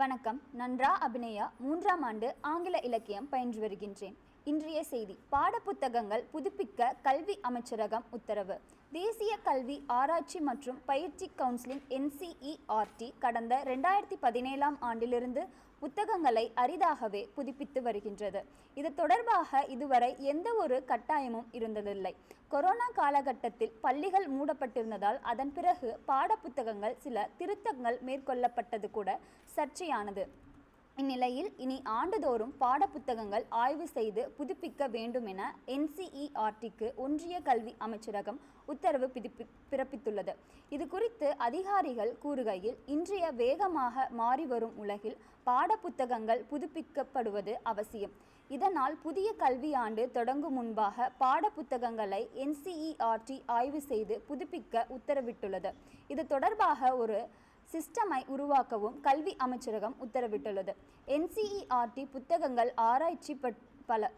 வணக்கம். நன்றா அபிநயா. மூன்றாம் ஆண்டு ஆங்கில இலக்கியம் பயின்று வருகின்றேன். இன்றைய செய்தி. பாடப்புத்தகங்கள் புதுப்பிக்க கல்வி அமைச்சரகம் உத்தரவு. தேசிய கல்வி ஆராய்ச்சி மற்றும் பயிற்சி கவுன்சிலின் என்சிஇஆர்டி கடந்த ரெண்டாயிரத்தி பதினேழாம் ஆண்டிலிருந்து புத்தகங்களை அரிதாகவே புதுப்பித்து வருகின்றது. இது தொடர்பாக இதுவரை எந்த ஒரு கட்டாயமும் இருந்ததில்லை. கொரோனா காலகட்டத்தில் பள்ளிகள் மூடப்பட்டிருந்ததால் அதன் பிறகு பாடப்புத்தகங்கள் சில திருத்தங்கள் மேற்கொள்ளப்பட்டது கூட சர்ச்சையானது. இந்நிலையில் இனி ஆண்டுதோறும் பாடப்புத்தகங்கள் ஆய்வு செய்து புதுப்பிக்க வேண்டும் என என்சிஇஆர்டிக்கு ஒன்றிய கல்வி அமைச்சரகம் உத்தரவு பிதிப்பி பிறப்பித்துள்ளது. இது குறித்து அதிகாரிகள் கூறுகையில் இன்றைய வேகமாக மாறி வரும் உலகில் பாடப்புத்தகங்கள் புதுப்பிக்கப்படுவது அவசியம். இதனால் புதிய கல்வியாண்டு தொடங்கும் முன்பாக பாடப்புத்தகங்களை என்சிஇஆர்டி ஆய்வு செய்து புதுப்பிக்க உத்தரவிட்டுள்ளது. இது தொடர்பாக ஒரு சிஸ்டமை உருவாக்கவும் கல்வி அமைச்சரகம் உத்தரவிட்டுள்ளது. என்சிஇஆர்டி புத்தகங்கள் ஆராய்ச்சி பட்- பல